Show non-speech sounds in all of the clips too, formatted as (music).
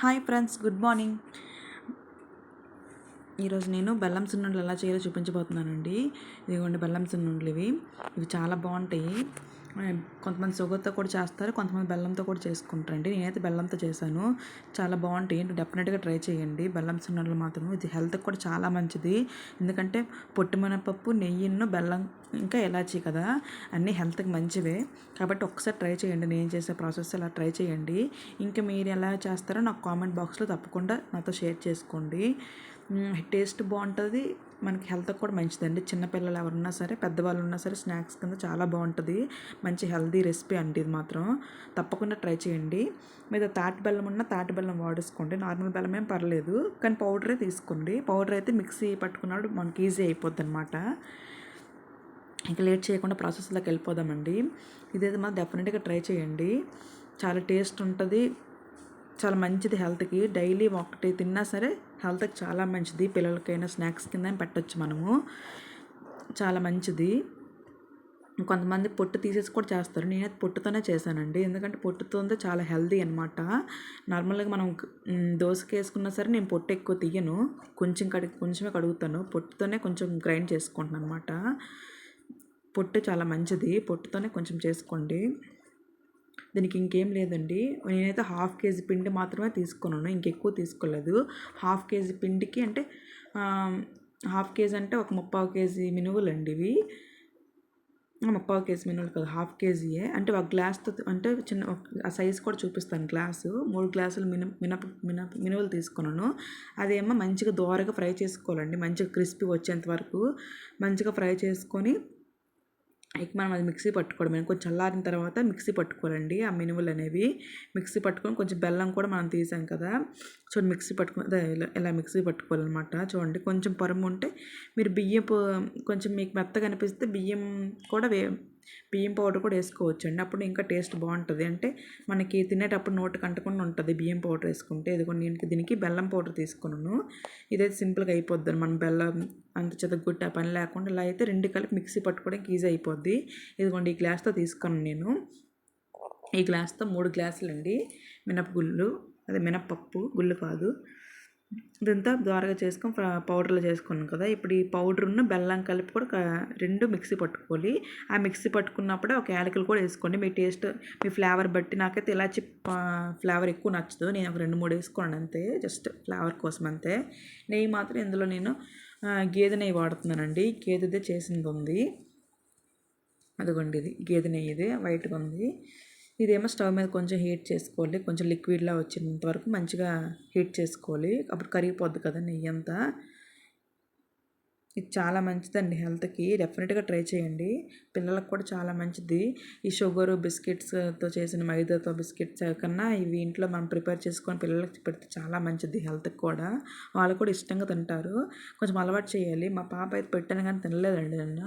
Hi friends good morning. ఈరోజు నేను బెల్లం సున్నుండలు ఎలా చేయాలో చూపించబోతున్నానండి. ఇదిగోండి బెల్లం సున్నుండలు ఇవి. ఇవి చాలా బాగుంటాయి. కొంతమంది షుగర్తో కూడా చేస్తారు కొంతమంది బెల్లంతో కూడా చేసుకుంటారండి. నేనైతే బెల్లంతో చేశాను. చాలా బాగుంటాయి. డెఫినెట్గా ట్రై చేయండి. బెల్లం సున్నుండలు మాత్రం ఇది హెల్త్కి కూడా చాలా మంచిది. ఎందుకంటే పొట్టు మినపప్పు నెయ్యిను బెల్లం ఇంకా ఎలాచీ కదా అన్నీ హెల్త్కి మంచివే. కాబట్టి ఒకసారి ట్రై చేయండి. నేను చేసే ప్రాసెస్ అలా ట్రై చేయండి. ఇంకా మీరు ఎలా చేస్తారో నాకు కామెంట్ బాక్స్లో తప్పకుండా నాతో షేర్ చేసుకోండి. టేస్ట్ బాగుంటుంది. మనకి హెల్త్ కూడా మంచిదండి. చిన్నపిల్లలు ఎవరున్నా సరే పెద్దవాళ్ళు ఉన్నా సరే స్నాక్స్ కింద చాలా బాగుంటుంది. మంచి హెల్తీ రెసిపీ అండి ఇది మాత్రం. తప్పకుండా ట్రై చేయండి. మీద తాటి బెల్లం ఉన్న తాటి బెల్లం వాడేసుకోండి. నార్మల్ బెల్లం ఏం పర్లేదు. కానీ పౌడరే తీసుకోండి. పౌడర్ అయితే మిక్సీ పట్టుకున్నాడు మనకి ఈజీ అయిపోద్ది అనమాట ఇంకా లేట్ చేయకుండా ప్రాసెస్లోకి వెళ్ళిపోదామండి. ఇదైతే మనం డెఫినెట్గా ట్రై చేయండి. చాలా టేస్ట్ ఉంటుంది. చాలా మంచిది హెల్త్కి. డైలీ ఒకటి తిన్నా సరే హెల్త్కి చాలా మంచిది. పిల్లలకైనా స్నాక్స్ కింద పెట్టచ్చు మనము. చాలా మంచిది. కొంతమంది పొట్టు తీసేసి కూడా చేస్తారు. నేనైతే పొట్టుతోనే చేశానండి. ఎందుకంటే పొట్టుతోందే చాలా హెల్దీ అనమాట నార్మల్గా మనం దోశకి వేసుకున్నా సరే నేను పొట్టు ఎక్కువ తీయను. కొంచెం కడి కొంచెమే కడుగుతాను. పొట్టుతోనే కొంచెం గ్రైండ్ చేసుకుంటాను అనమాట పొట్టు చాలా మంచిది. పొట్టుతోనే కొంచెం చేసుకోండి. దీనికి ఇంకేం లేదండి. నేనైతే హాఫ్ కేజీ పిండి మాత్రమే తీసుకున్నాను. ఇంకెక్కువ తీసుకోలేదు. హాఫ్ కేజీ పిండికి అంటే హాఫ్ కేజీ అంటే ఒక ముప్పావు కేజీ మినువులు అండి ఇవి ముప్పావు కేజీ మినువులు కాదు హాఫ్ కేజీయే. అంటే ఒక గ్లాస్తో అంటే చిన్న ఒక- ఆ సైజ్ కూడా చూపిస్తాను గ్లాసు. మూడు గ్లాసులు మిన మినప మినప మినువులు తీసుకున్నాను. అదేమో మంచిగా దోరగా ఫ్రై చేసుకోవాలండి. మంచిగా క్రిస్పీ వచ్చేంత వరకు మంచిగా ఫ్రై చేసుకొని ఇక మనం అది మిక్సీ పట్టుకోవడం. కొంచెం చల్లారిన తర్వాత మిక్సీ పట్టుకోవాలండి. ఆ మినుములు అనేవి మిక్సీ పట్టుకొని కొంచెం బెల్లం కూడా మనం తీసాం కదా. చూడండి మిక్సీ పట్టుకుని అదే ఇలా ఇలా మిక్సీ పట్టుకోవాలన్నమాట. చూడండి కొంచెం పరుము ఉంటే మీరు బియ్యపు కొంచెం మీకు మెత్తగా అనిపిస్తే బియ్యం కూడా వే బియ్యం పౌడర్ కూడా వేసుకోవచ్చు అండి అప్పుడు ఇంకా టేస్ట్ బాగుంటుంది. అంటే మనకి తినేటప్పుడు నోటికి అంటకుండా ఉంటుంది బియ్యం పౌడర్ వేసుకుంటే. ఇదిగో నేను దీనికి బెల్లం పౌడర్ తీసుకున్నాను. ఇదైతే సింపుల్గా అయిపోద్ది మనం బెల్లం అంత చెదగొట్టే పని లేకుండా ఇలా అయితే రెండు కలిపి మిక్సీ పట్టుకోవడానికి ఈజీ అయిపోద్ది. ఇదిగోండి ఈ గ్లాస్తో తీసుకున్నాను నేను. ఈ గ్లాస్తో మూడు గ్లాసులు అండి మినపగుళ్ళు. అదే మినపప్పు గుళ్ళు కాదు. ఇదంతా ద్వారగా చేసుకొని పౌడర్లో చేసుకున్నాం కదా. ఇప్పుడు ఈ పౌడర్ను బెల్లం కలిపి కూడా రెండు మిక్సీ పట్టుకోవాలి. ఆ మిక్సీ పట్టుకున్నప్పుడే ఒక యాలకులు కూడా వేసుకోండి. మీ టేస్ట్ మీ ఫ్లేవర్ బట్టి. నాకైతే ఇలాచి ఫ్లేవర్ ఎక్కువ నచ్చదు. నేను ఒక రెండు మూడు వేసుకోండి అంతే. జస్ట్ ఫ్లేవర్ కోసం అంతే. నెయ్యి మాత్రం ఇందులో నేను గేదె నెయ్యి వాడుతున్నానండి. గేదెదే చేసింది ఉంది. అదిగోండి ఇది. గేదె నెయ్యి ఇది. వైట్గా ఉంది. ఇదేమో స్టవ్ మీద కొంచెం హీట్ చేసుకోవాలి. కొంచెం లిక్విడ్లా వచ్చినంత వరకు మంచిగా హీట్ చేసుకోవాలి. అప్పుడు కరిగిపోద్ది కదా నెయ్యి అంతా. ఇది చాలా మంచిదండి హెల్త్కి. డెఫినెట్గా ట్రై చేయండి. పిల్లలకు కూడా చాలా మంచిది. ఈ షుగరు బిస్కెట్స్తో చేసిన మైదాతో బిస్కెట్స్ కన్నా ఇవి ఇంట్లో మనం ప్రిపేర్ చేసుకొని పిల్లలకి పెడితే చాలా మంచిది హెల్త్కి కూడా. వాళ్ళు కూడా ఇష్టంగా తింటారు. కొంచెం అలవాటు చేయాలి. మా పాప అయితే పెట్టాను కానీ తినలేదండి నిన్న.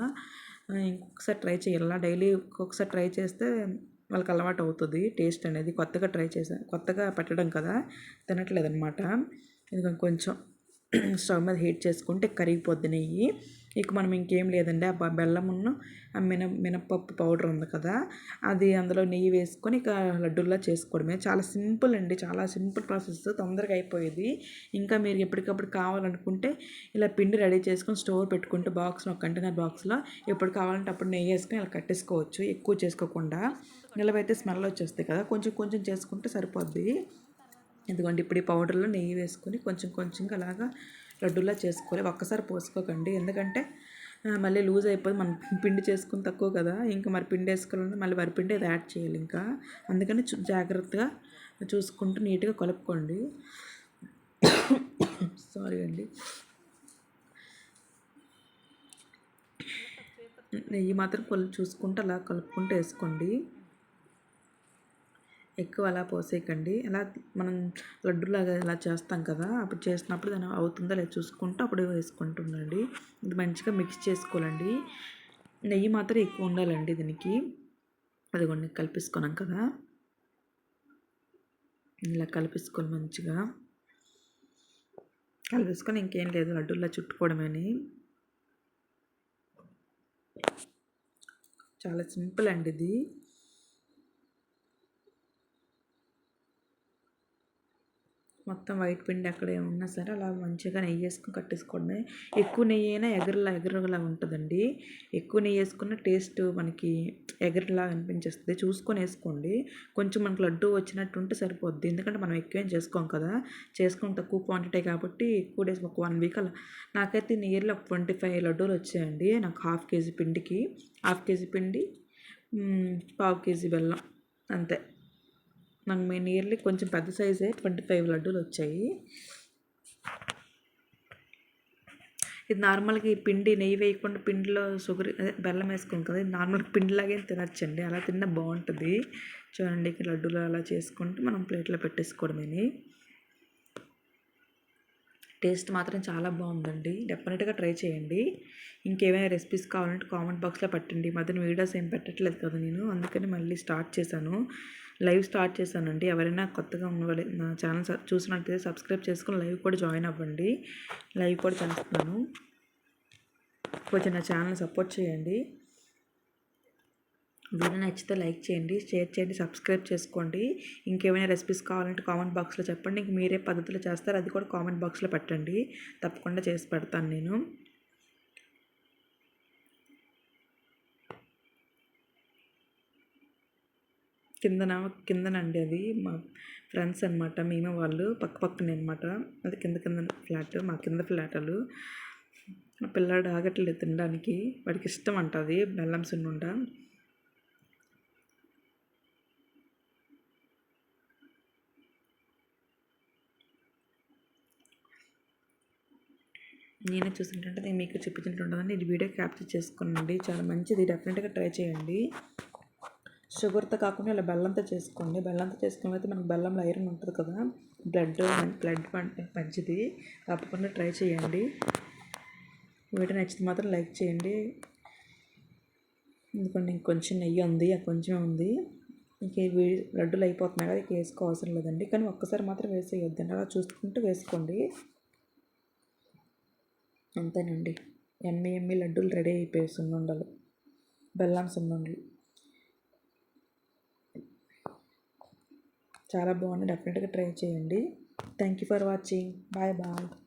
ఇంకొకసారి ట్రై చేయాలి. డైలీ ఒక్కొక్కసారి ట్రై చేస్తే వాళ్ళకి అలవాటు అవుతుంది టేస్ట్ అనేది కొత్తగా ట్రై చేసాను కొత్తగా పెట్టడం కదా తినట్లేదు అనమాట ఇది కొంచెం (clears throat) స్టవ్ మీద హీట్ చేసుకుంటే కరిగిపోద్ది నెయ్యి. ఇక మనం ఇంకేం లేదండి ఆ బ- బెల్లమును ఆ మిన మినపప్పు పౌడర్ ఉంది కదా అది అందులో నెయ్యి వేసుకొని ఇక లడ్డూల్లా చేసుకోవడమే. చాలా సింపుల్ అండి చాలా సింపుల్ ప్రాసెస్ తొందరగా అయిపోయేది. ఇంకా మీరు ఎప్పటికప్పుడు కావాలనుకుంటే ఇలా పిండి రెడీ చేసుకొని స్టోర్ పెట్టుకుంటే బాక్స్లో ఒక కంటైనర్ బాక్స్లో ఎప్పుడు కావాలంటే అప్పుడు నెయ్యి వేసుకొని ఇలా కట్టేసుకోవచ్చు ఎక్కువ చేసుకోకుండా. నిలవైతే స్మెల్ వచ్చేస్తాయి కదా కొంచెం కొంచెం చేసుకుంటే సరిపోద్ది. ఎందుకంటే ఇప్పుడు ఈ పౌడర్లో నెయ్యి వేసుకొని కొంచెం కొంచెంగా అలాగా లడ్డూలా చేసుకోవాలి. ఒక్కసారి పోసుకోకండి. ఎందుకంటే మళ్ళీ లూజ్ అయిపోదు మనం పిండి చేసుకుని తక్కువ కదా ఇంకా మరి పిండి వేసుకోవాలంటే మళ్ళీ వరిపిండి అది యాడ్ చేయాలి ఇంకా. అందుకని జాగ్రత్తగా చూసుకుంటూ నీట్గా కలుపుకోండి. సారీ అండి. నెయ్యి మాత్రం కొలు చూసుకుంటూ అలా కలుపుకుంటూ వేసుకోండి. ఎక్కువ అలా పోసేయకండి. అలా మనం లడ్డులాగా ఇలా చేస్తాం కదా అప్పుడు చేసినప్పుడు దాని అవుతుందా లేదా చూసుకుంటూ అప్పుడు వేసుకుంటుండండి ఇది మంచిగా మిక్స్ చేసుకోవాలండి. నెయ్యి మాత్రం ఎక్కువ ఉండాలండి దీనికి. అది కొన్ని కలిపేసుకున్నాం కదా. ఇలా కలిపేసుకోవాలి మంచిగా. కలిపేసుకొని ఇంకేం లేదు లడ్డూలా చుట్టుకోవడమని చాలా సింపుల్ అండి ఇది. మొత్తం వైట్ పిండి అక్కడ ఏమన్నా సరే అలా మంచిగా నెయ్యి వేసుకొని కట్టేసుకోండి. ఎక్కువ నెయ్యి అయినా ఎగరలా ఎగరలా ఉంటుందండి. ఎక్కువ నెయ్యి వేసుకున్న టేస్ట్ మనకి ఎగరలా అనిపించేస్తుంది. చూసుకొని వేసుకోండి. కొంచెం మనకు లడ్డు వచ్చినట్టు ఉంటే సరిపోద్ది. ఎందుకంటే మనం ఎక్కువేం చేసుకోం కదా. చేసుకుని తక్కువ క్వాంటిటీ కాబట్టి ఎక్కువ డేస్ ఒక వన్ వీక్ అలా. నాకైతే నియర్లీ ఒక ట్వంటీ ఫైవ్ లడ్డూలు వచ్చాయండి. నాకు హాఫ్ కేజీ పిండికి. హాఫ్ కేజీ పిండి పావు కేజీ బెల్లం. అంతే. నాకు మీ నియర్లీ కొంచెం పెద్ద సైజే ట్వంటీ ఫైవ్ లడ్డూలు వచ్చాయి. ఇది నార్మల్గా ఈ పిండి నెయ్యి వేయకుండా పిండిలో షుగర్ అదే బెల్లం వేసుకుని కదా ఇది నార్మల్ పిండిలాగే తినచ్చండి. అలా తిన్న బాగుంటుంది. చూడండి లడ్డూలు అలా చేసుకుంటే మనం ప్లేట్లో పెట్టేసుకోవడమేని. టేస్ట్ మాత్రం చాలా బాగుందండి. డెఫినెట్గా ట్రై చేయండి. ఇంకేమైనా రెసిపీస్ కావాలంటే కామెంట్ బాక్స్లో పెట్టండి. మధ్యన వీడియోస్ ఏం పెట్టట్లేదు కదా నేను. అందుకని మళ్ళీ స్టార్ట్ చేశాను. లైవ్ స్టార్ట్ చేశానండి. ఎవరైనా కొత్తగా ఉన్న నా ఛానల్ చూసినట్లయితే సబ్స్క్రైబ్ చేసుకుని లైవ్ కూడా జాయిన్ అవ్వండి. లైవ్ కూడా చేస్తున్నాను. కొంచెం నా ఛానల్ సపోర్ట్ చేయండి. వీడియో నచ్చితే లైక్ చేయండి షేర్ చేయండి సబ్స్క్రైబ్ చేసుకోండి. ఇంకేమైనా రెసిపీస్ కావాలంటే కామెంట్ బాక్స్లో చెప్పండి. ఇంక మీరే పద్ధతిలో చేస్తారు అది కూడా కామెంట్ బాక్స్లో పెట్టండి. తప్పకుండా చేసి పెడతాను నేను. కిందన కిందనండి అది. మా ఫ్రెండ్స్ అనమాట మేము వాళ్ళు పక్క పక్కనే అనమాట అది కింద కింద ఫ్లాట్ మా కింద ఫ్లాట్లు పిల్లాడు ఆగట్లేదు తినడానికి. వాడికి ఇష్టం అంట అది బెల్లం సున్నుండ. నేనే చూసినట్టు నేను మీకు చూపించినట్టుంటుందండి ఇది వీడియో క్యాప్చర్ చేసుకోండి చాలా మంచిది. డెఫినెట్గా ట్రై చేయండి. షుగర్తో కాకుండా ఇలా బెల్లంతో చేసుకోండి. బెల్లంతో చేసుకుని అయితే మనకు బెల్లంలో ఐరన్ ఉంటుంది కదా బ్లడ్ బ్లడ్ మంచిది. తప్పకుండా ట్రై చేయండి. వీడియో నచ్చితే మాత్రం లైక్ చేయండి. ఎందుకంటే ఇంకొంచెం నెయ్యి ఉంది కొంచెం ఉంది. ఇంక లడ్డులు అయిపోతున్నాయి కదా ఇక వేసుకోవాల్సిన లేదండి. కానీ ఒక్కసారి మాత్రం వేసేయొద్దండి. అలా చూసుకుంటూ వేసుకోండి. అంతేనండి. ఎమ్మి ఎమ్మి లడ్డూలు రెడీ అయిపోయాయి సున్నుండలు బెల్లం సున్నుండలు. చాలా బాగుంది డెఫినెట్గా ట్రై చేయండి. Thank you for watching. Bye bye.